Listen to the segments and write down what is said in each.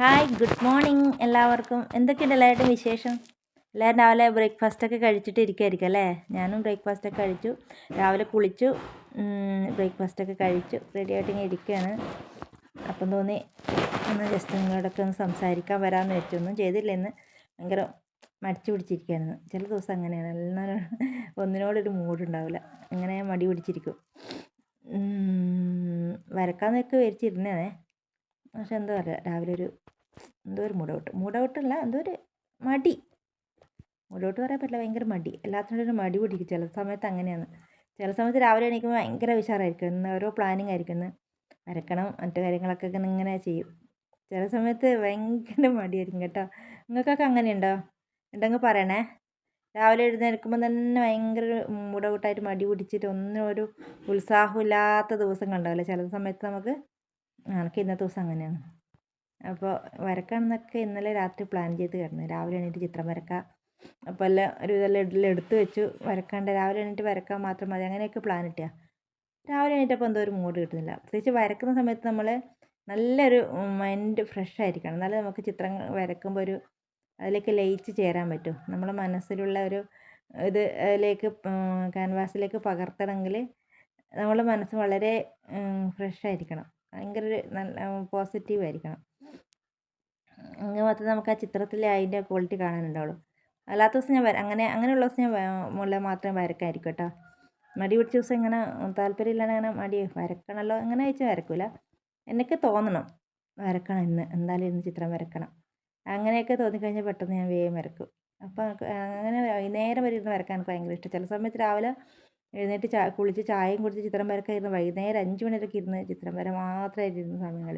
Hi good morning എല്ലാവർക്കും. എന്തൊക്കെയുണ്ട് എല്ലാവരുടെയും വിശേഷം? എല്ലാവരും രാവിലെ ബ്രേക്ക്ഫാസ്റ്റ് ഒക്കെ കഴിച്ചിട്ട് ഇരിക്കുമായിരിക്കും അല്ലേ? ഞാനും ബ്രേക്ക്ഫാസ്റ്റ് ഒക്കെ കഴിച്ചു. രാവിലെ കുളിച്ചു. ബ്രേക്ക്ഫാസ്റ്റ് ഒക്കെ കഴിച്ചു. റെഡി ആയിട്ട് ഇങ്ങനെ ഇരിക്കുകയാണ് അപ്പം തോന്നി ഒന്ന് ജസ്റ്റ് നിങ്ങളോടൊക്കെ ഒന്ന് സംസാരിക്കാൻ വരാമെന്ന് വെച്ചു ഒന്നും ചെയ്തില്ല ഇന്ന്. ഭയങ്കര മടിച്ചു പിടിച്ചിരിക്കുകയായിരുന്നു. ചില ദിവസം അങ്ങനെയാണ്. എല്ലാവരും ഒന്നിനോടൊരു മൂടുണ്ടാവില്ല അങ്ങനെ മടി പിടിച്ചിരിക്കും. വരക്കാന്നൊക്കെ വിചാരിച്ചിരുന്നേ പക്ഷെ എന്താ പറയുക രാവിലെ ഒരു എന്തോ ഒരു മൂഡ് ഔട്ട് എന്തോ ഒരു മടി. മൂഡ് ഔട്ട് പറയാൻ പറ്റില്ല ഭയങ്കര മടി. എല്ലാത്തിനും ഒരു മടി പിടിക്കും. ചില സമയത്ത് അങ്ങനെയാണ്. ചില സമയത്ത് രാവിലെ എണീക്കുമ്പോൾ ഭയങ്കര ഉഷാറായിരിക്കും. ഇന്ന് ഓരോ പ്ലാനിങ് ആയിരിക്കും. ഇന്ന് വരക്കണം മറ്റു കാര്യങ്ങളൊക്കെ ഇങ്ങനെ ചെയ്യും. ചില സമയത്ത് ഭയങ്കര മടിയായിരിക്കും കേട്ടോ. നിങ്ങൾക്കൊക്കെ അങ്ങനെയുണ്ടോ? ഉണ്ടെങ്കിൽ പറയണേ? രാവിലെ എഴുന്നേൽക്കുമ്പോൾ തന്നെ ഭയങ്കര മൂഡ് ഔട്ടായിട്ട് മടി പിടിച്ചിട്ട് ഒന്നും ഒരു ഉത്സാഹമില്ലാത്ത ദിവസം കണ്ടാവില്ല ചില സമയത്ത് നമുക്ക് എനിക്ക് ഇന്നത്തെ ദിവസം അങ്ങനെയാണ്. അപ്പോൾ വരക്കാമെന്നൊക്കെ ഇന്നലെ രാത്രി പ്ലാൻ ചെയ്ത് കിടന്നു. രാവിലെ എണീറ്റ് ചിത്രം വരക്കാം. അപ്പോൾ എല്ലാം ഒരു ഇതെല്ലാം എടുത്ത് വെച്ചു. വരക്കാണ്ട് രാവിലെ എണീറ്റ് വരക്കാൻ മാത്രം മതി. അങ്ങനെയൊക്കെ പ്ലാൻ ഇട്ടാ രാവിലെ എണീറ്റപ്പോൾ എന്തോ ഒരു മൂഡ് കിട്ടുന്നില്ല. പ്രത്യേകിച്ച് വരക്കുന്ന സമയത്ത് നമ്മൾ നല്ലൊരു മൈൻഡ് ഫ്രഷ് ആയിരിക്കണം. എന്നാലേ നമുക്ക് ചിത്രം വരക്കുമ്പോൾ ഒരു അതിലേക്ക് ലയിച്ച് ചേരാൻ പറ്റും. നമ്മുടെ മനസ്സിലുള്ള ഒരു ഇത് അതിലേക്ക് ക്യാൻവാസിലേക്ക് പകർത്തണമെങ്കിൽ നമ്മുടെ മനസ്സ് വളരെ ഫ്രഷ് ആയിരിക്കണം. ഭയങ്കര ഒരു നല്ല പോസിറ്റീവ് ആയിരിക്കണം എങ്കിൽ മാത്രമേ നമുക്ക് ആ ചിത്രത്തിൽ അതിന്റെ ക്വാളിറ്റി കാണാനുണ്ടാവുള്ളൂ. അല്ലാത്ത ദിവസം ഞാൻ അങ്ങനെ അങ്ങനെയുള്ള ദിവസം ഞാൻ മുകളിൽ മാത്രമേ വരക്കായിരിക്കും കേട്ടോ. മടി പിടിച്ച ദിവസം ഇങ്ങനെ താല്പര്യമില്ലാണ്ട് അങ്ങനെ മടി വരക്കണമല്ലോ അങ്ങനെ വെച്ച് വരക്കില്ല എനിക്ക് തോന്നണം വരക്കണം ഇന്ന് എന്തായാലും ഇന്ന് ചിത്രം വരക്കണം. അങ്ങനെയൊക്കെ തോന്നിക്കഴിഞ്ഞാൽ പെട്ടെന്ന് ഞാൻ വേഗം വരക്കും. അപ്പോൾ അങ്ങനെ വൈകുന്നേരം വരെ ഇരുന്ന് വരക്കാൻ എനിക്ക് ഭയങ്കര ഇഷ്ടം. ചില സമയത്ത് രാവിലെ എഴുന്നേറ്റ് ചാ കുളിച്ച് ചായയും കുടിച്ച് ചിത്രം വരക്കാൻ ഇരുന്ന് വൈകുന്നേരം അഞ്ച് മണിവരൊക്കെ ഇരുന്ന് ചിത്രം വര മാത്രമായിട്ട് ഇരുന്ന സമയങ്ങൾ.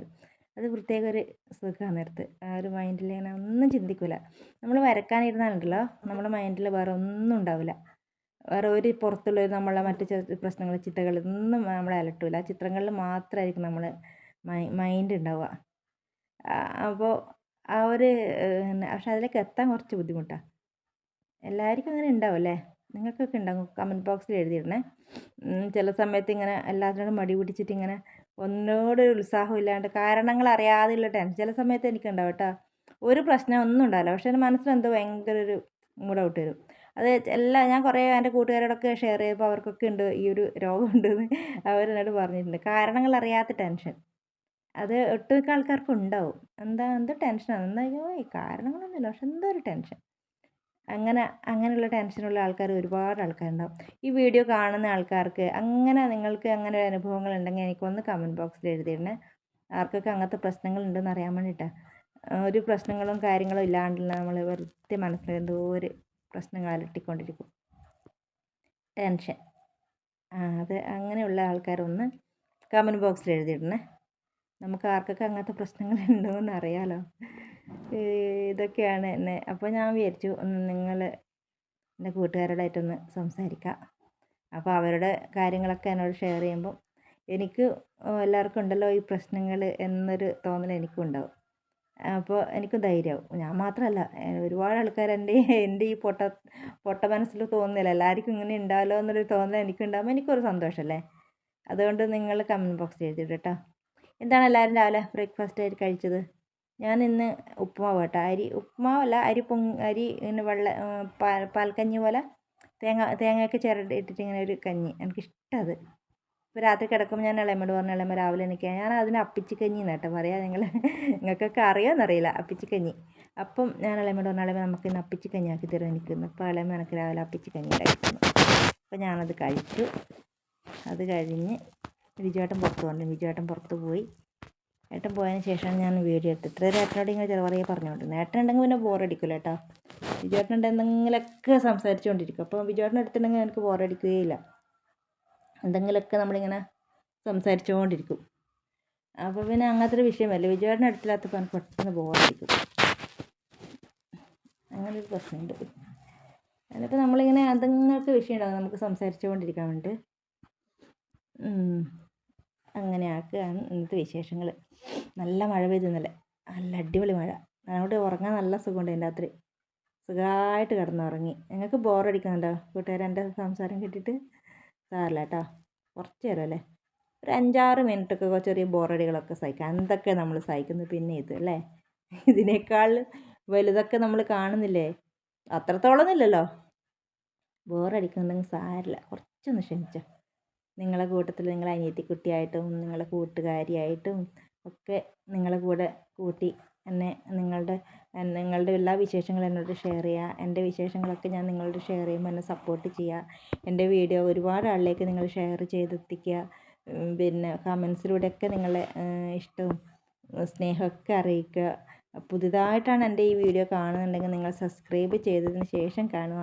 അത് പ്രത്യേക ഒരു സുഖമാണ് നേരത്ത്. ആ ഒരു മൈൻഡിൽ ഇങ്ങനെ ഒന്നും ചിന്തിക്കില്ല നമ്മൾ വരക്കാനിരുന്നാലുണ്ടല്ലോ നമ്മുടെ മൈൻഡിൽ വേറെ ഒന്നും ഉണ്ടാവില്ല വേറെ ഒരു പുറത്തുള്ള നമ്മളെ മറ്റു പ്രശ്നങ്ങൾ ചിട്ടകൾ ഒന്നും നമ്മളെ അലട്ടില്ല ചിത്രങ്ങളിൽ മാത്രമായിരിക്കും നമ്മൾ മൈ മൈൻഡ് ഉണ്ടാവുക. അപ്പോൾ ആ ഒരു പക്ഷെ അതിലേക്ക് എത്താൻ കുറച്ച് ബുദ്ധിമുട്ടാണ് എല്ലാവർക്കും അങ്ങനെ ഉണ്ടാവും അല്ലേ നിങ്ങൾക്കൊക്കെ ഉണ്ടാകും കമന്റ് ബോക്സിൽ എഴുതിയിടണേ. ചില സമയത്ത് ഇങ്ങനെ എല്ലാത്തിനോടും മടി പിടിച്ചിട്ട് ഇങ്ങനെ ഒന്നിനോടൊരു ഉത്സാഹം ഇല്ലാണ്ട് കാരണങ്ങൾ അറിയാതെയുള്ള ടെൻഷൻ ചില സമയത്ത് എനിക്കുണ്ടാവും കേട്ടോ. ഒരു പ്രശ്നം ഒന്നും ഉണ്ടാവില്ല. പക്ഷേ എന്റെ മനസ്സിലെന്തോ ഭയങ്കര ഒരു മൂടൗട്ട് വരും. അത് എല്ലാം ഞാൻ കുറേ എന്റെ കൂട്ടുകാരോടൊക്കെ ഷെയർ ചെയ്തപ്പോൾ അവർക്കൊക്കെ ഉണ്ട് ഈ ഒരു രോഗം ഉണ്ടെന്ന് അവരെന്നോട് പറഞ്ഞിട്ടുണ്ട്. കാരണങ്ങൾ അറിയാത്ത ടെൻഷൻ അത് ഒട്ടുമിക്ക ആൾക്കാർക്കും ഉണ്ടാവും. എന്താ എന്തോ ടെൻഷനാണ് എന്താ കാരണങ്ങളൊന്നുമില്ല. പക്ഷെ എന്തോ ഒരു ടെൻഷൻ അങ്ങനെ അങ്ങനെയുള്ള ടെൻഷനുള്ള ആൾക്കാർ ഒരുപാട് ആൾക്കാരുണ്ടാവും. ഈ വീഡിയോ കാണുന്ന ആൾക്കാർക്ക് അങ്ങനെ നിങ്ങൾക്ക് അങ്ങനെ ഒരു അനുഭവങ്ങൾ ഉണ്ടെങ്കിൽ എനിക്കൊന്ന് കമന്റ് ബോക്സിൽ എഴുതിയിടണേ. ആർക്കൊക്കെ അങ്ങനത്തെ പ്രശ്നങ്ങൾ ഉണ്ടെന്ന് അറിയാൻ വേണ്ടിയിട്ടാണ് ഒരു പ്രശ്നങ്ങളും കാര്യങ്ങളും ഇല്ലാണ്ടല്ല നമ്മൾ വെറുതെ മനസ്സിൽ എന്തോ ഒരു പ്രശ്നങ്ങൾ അലട്ടിക്കൊണ്ടിരിക്കും. ടെൻഷൻ. അത് അങ്ങനെയുള്ള ആൾക്കാരൊന്ന് കമന്റ് ബോക്സിൽ എഴുതിയിടണേ. നമുക്ക് ആർക്കൊക്കെ അങ്ങനത്തെ പ്രശ്നങ്ങൾ ഉണ്ടോ എന്ന് അറിയാലോ ഇതൊക്കെയാണ് എന്നെ. അപ്പോൾ ഞാൻ വിചാരിച്ചു ഒന്ന് നിങ്ങൾ എന്റെ കൂട്ടുകാരോടായിട്ടൊന്ന് സംസാരിക്കാം. അപ്പോൾ അവരുടെ കാര്യങ്ങളൊക്കെ എന്നോട് ഷെയർ ചെയ്യുമ്പം എനിക്ക് എല്ലാവർക്കും ഉണ്ടല്ലോ ഈ പ്രശ്നങ്ങൾ എന്നൊരു തോന്നൽ എനിക്കും ഉണ്ടാവും. അപ്പോൾ എനിക്ക് ധൈര്യമാവും. ഞാൻ മാത്രമല്ല ഒരുപാട് ആൾക്കാർ എന്റെ എന്റെ ഈ പൊട്ട പൊട്ട മനസ്സിൽ തോന്നുന്നില്ല എല്ലാവർക്കും ഇങ്ങനെ ഉണ്ടാവല്ലോ എന്നൊരു തോന്നൽ എനിക്കുണ്ടാകുമ്പോൾ എനിക്കൊരു സന്തോഷമല്ലേ അതുകൊണ്ട് നിങ്ങൾ കമന്റ് ബോക്സിൽ എഴുതിയിട്ട് കേട്ടോ എന്താണ് എല്ലാവരും രാവിലെ ബ്രേക്ക്ഫാസ്റ്റ് ആയിട്ട് കഴിച്ചത്? ഞാൻ ഇന്ന് ഉപ്പുമാവ് കേട്ടോ. അരി ഉപ്പുമാവല്ല അരി പൊങ് അരി ഇങ്ങനെ വെള്ള പാൽക്കഞ്ഞി പോലെ തേങ്ങ തേങ്ങയൊക്കെ ചിരണ്ടിട്ടിട്ട് ഇങ്ങനെ ഒരു കഞ്ഞി. എനിക്കിഷ്ടം അത്. ഇപ്പോൾ രാത്രി കിടക്കുമ്പോൾ ഞാൻ ഇളയമ്മയോട് പറഞ്ഞു ഇളയമ്മ രാവിലെ എനിക്ക് ഞാൻ അതിന് അപ്പിച്ചിക്കഞ്ഞി എന്നാണ് കേട്ടോ പറയാം. നിങ്ങൾ നിങ്ങൾക്കൊക്കെ അറിയാമെന്നറിയില്ല അപ്പിച്ചിക്കഞ്ഞി. അപ്പം ഞാൻ ഇളയമ്മയോട് പറഞ്ഞു ഇളയമ്മ നമുക്ക് ഇന്ന് അപ്പിച്ചിക്കഞ്ഞി ആക്കി തരും എനിക്ക് അപ്പോൾ ഇളയമ്മ എനിക്ക് രാവിലെ അപ്പിച്ചിക്കഞ്ഞി കഴിക്കുന്നു അപ്പോൾ ഞാനത് കഴിച്ചു. അത് കഴിഞ്ഞ് വിജുവേട്ടൻ പുറത്ത് വന്നു. വിജുവേട്ടൻ പുറത്ത് പോയി. ഏട്ടൻ പോയതിന് ശേഷം ഞാൻ വീഡിയോ എടുത്ത് ഇത്രയും ഏട്ടനോട് ഇങ്ങനെ പറഞ്ഞുകൊണ്ടിരുന്നത്. ഏട്ടൻ ഉണ്ടെങ്കിൽ പിന്നെ ബോറടിക്കില്ല കേട്ടോ. വിജയേട്ടനുണ്ട് എന്തെങ്കിലുമൊക്കെ സംസാരിച്ചുകൊണ്ടിരിക്കും. അപ്പോൾ വിജയേട്ടൻ എടുത്തിട്ടുണ്ടെങ്കിൽ എനിക്ക് ബോറടിക്കുകയില്ല എന്തെങ്കിലുമൊക്കെ നമ്മളിങ്ങനെ സംസാരിച്ചുകൊണ്ടിരിക്കും. അപ്പോൾ പിന്നെ അങ്ങനത്തെ ഒരു വിഷയമല്ല? വിജയേട്ടൻ എടുത്തില്ലാത്തപ്പോൾ എനിക്ക് പെട്ടെന്ന് ബോറടിക്കും അങ്ങനെ ഒരു പ്രശ്നമുണ്ട്. എന്നിട്ട് നമ്മളിങ്ങനെ എന്തെങ്കിലുമൊക്കെ വിഷയം ഉണ്ടാകും നമുക്ക് സംസാരിച്ചുകൊണ്ടിരിക്കാൻ വേണ്ടിയിട്ട്. അങ്ങനെ ആക്കുകയാണ് ഇന്നത്തെ വിശേഷങ്ങൾ. നല്ല മഴ പെയ്തു ഇന്നലെ. നല്ല അടിപൊളി മഴ. അതുകൊണ്ട് ഉറങ്ങാൻ നല്ല സുഖമുണ്ട് എന്റെ രാത്രി. സുഖമായിട്ട് കിടന്നുറങ്ങി. നിങ്ങൾക്ക് ബോറടിക്കുന്നുണ്ടോ? കൂട്ടുകാരെ എന്റെ സംസാരം കേട്ടിട്ട്? സാറില്ല കേട്ടോ. കുറച്ച് നേരം അല്ലേ? ഒരു അഞ്ചാറ് മിനിറ്റൊക്കെ ചെറിയ ബോറടികളൊക്കെ സഹിക്കാം. എന്തൊക്കെ നമ്മൾ സഹിക്കുന്നു പിന്നെ ഇത് അല്ലേ? ഇതിനേക്കാൾ വലുതൊക്കെ നമ്മൾ കാണുന്നില്ലേ? അത്രത്തോളം ഇല്ലല്ലോ ബോറടിക്കുന്നുണ്ടെങ്കിൽ സാരില്ല. കുറച്ചൊന്ന് ക്ഷമിച്ചോ. നിങ്ങളെ കൂട്ടത്തിൽ നിങ്ങളെ അനിയത്തിക്കുട്ടിയായിട്ടും നിങ്ങളെ കൂട്ടുകാരിയായിട്ടും ഒക്കെ നിങ്ങളെ കൂടെ കൂട്ടി എന്നെ നിങ്ങളുടെ നിങ്ങളുടെ എല്ലാ വിശേഷങ്ങളും എന്നോട് ഷെയർ ചെയ്യുക. എന്റെ വിശേഷങ്ങളൊക്കെ ഞാൻ നിങ്ങളോട് ഷെയർ ചെയ്യുമ്പോൾ എന്നെ സപ്പോർട്ട് ചെയ്യുക. എന്റെ വീഡിയോ ഒരുപാട് ആളിലേക്ക് നിങ്ങൾ ഷെയർ ചെയ്തെത്തിക്കുക. പിന്നെ കമൻസിലൂടെയൊക്കെ നിങ്ങളെ ഇഷ്ടവും സ്നേഹമൊക്കെ അറിയിക്കുക. പുതുതായിട്ടാണ് എന്റെ ഈ വീഡിയോ കാണുന്നുണ്ടെങ്കിൽ നിങ്ങൾ സബ്സ്ക്രൈബ് ചെയ്തതിന് ശേഷം കാണുക.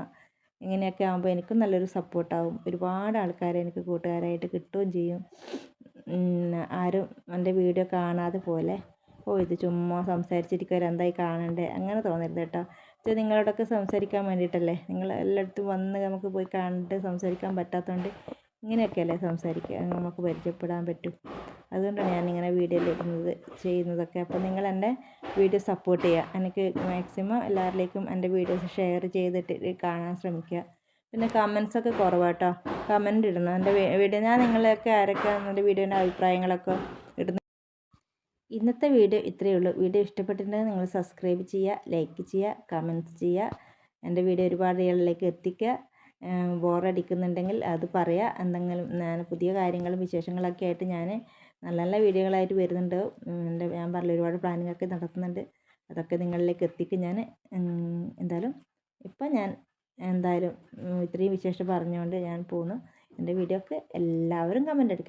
ഇങ്ങനെയൊക്കെ ആകുമ്പോൾ എനിക്കും നല്ലൊരു സപ്പോർട്ടാവും. ഒരുപാട് ആൾക്കാരെ എനിക്ക് കൂട്ടുകാരായിട്ട് കിട്ടുകയും ചെയ്യും. ആരും എന്റെ വീഡിയോ കാണാതെ പോലെ ഓ ഇത് ചുമ്മാ സംസാരിച്ചിരിക്കുക എന്തായി കാണണ്ടേ? അങ്ങനെ തോന്നരുത് കേട്ടോ. ഇത് നിങ്ങളോടൊക്കെ സംസാരിക്കാൻ വേണ്ടിയിട്ടല്ലേ? നിങ്ങൾ എല്ലായിടത്തും വന്ന് നമുക്ക് പോയി കണ്ട് സംസാരിക്കാൻ പറ്റാത്തതുകൊണ്ട് ഇങ്ങനെയൊക്കെയല്ലേ സംസാരിക്കുക. നമുക്ക് പരിചയപ്പെടാൻ പറ്റും. അതുകൊണ്ടാണ് ഞാൻ ഞാനിങ്ങനെ വീഡിയോയിൽ ഇടുന്നത് ചെയ്യുന്നതൊക്കെ. അപ്പോൾ നിങ്ങൾ എന്റെ വീഡിയോ സപ്പോർട്ട് ചെയ്യുക. എനിക്ക് മാക്സിമം എല്ലാവരിലേക്കും എന്റെ വീഡിയോസ് ഷെയർ ചെയ്തിട്ട് കാണാൻ ശ്രമിക്കുക. പിന്നെ കമൻസൊക്കെ കുറവാട്ടോ. കമന്റ് ഇടണം. എന്റെ വീഡിയോ ഞാൻ നിങ്ങളെയൊക്കെ ആരൊക്കെ എന്റെ വീഡിയോന്റെ അഭിപ്രായങ്ങളൊക്കെ ഇടുന്നു ഇന്നത്തെ വീഡിയോ ഇത്രയേ ഉള്ളൂ. വീഡിയോ ഇഷ്ടപ്പെട്ടിട്ടുണ്ടെങ്കിൽ നിങ്ങൾ സബ്സ്ക്രൈബ് ചെയ്യുക ലൈക്ക് ചെയ്യുക കമന്റ്സ് ചെയ്യുക. എന്റെ വീഡിയോ ഒരുപാട് ആളുകളിലേക്ക് എത്തിക്കുക. ബോറടിക്കുന്നുണ്ടെങ്കിൽ അത് പറയുക എന്തെങ്കിലും ഞാൻ പുതിയ കാര്യങ്ങളും വിശേഷങ്ങളൊക്കെ ആയിട്ട് ഞാൻ നല്ല നല്ല വീഡിയോകളായിട്ട് വരുന്നുണ്ട്. എന്റെ ഞാൻ പറഞ്ഞ ഒരുപാട് പ്ലാനിങ്ങൊക്കെ നടത്തുന്നുണ്ട്. അതൊക്കെ നിങ്ങളിലേക്ക് എത്തിക്കും ഞാൻ എന്തായാലും ഇപ്പം ഞാൻ എന്തായാലും ഇത്രയും വിശേഷം പറഞ്ഞുകൊണ്ട് ഞാൻ പോകുന്നു എന്റെ വീഡിയോക്ക് എല്ലാവരും കമന്റ് അടിക്കുക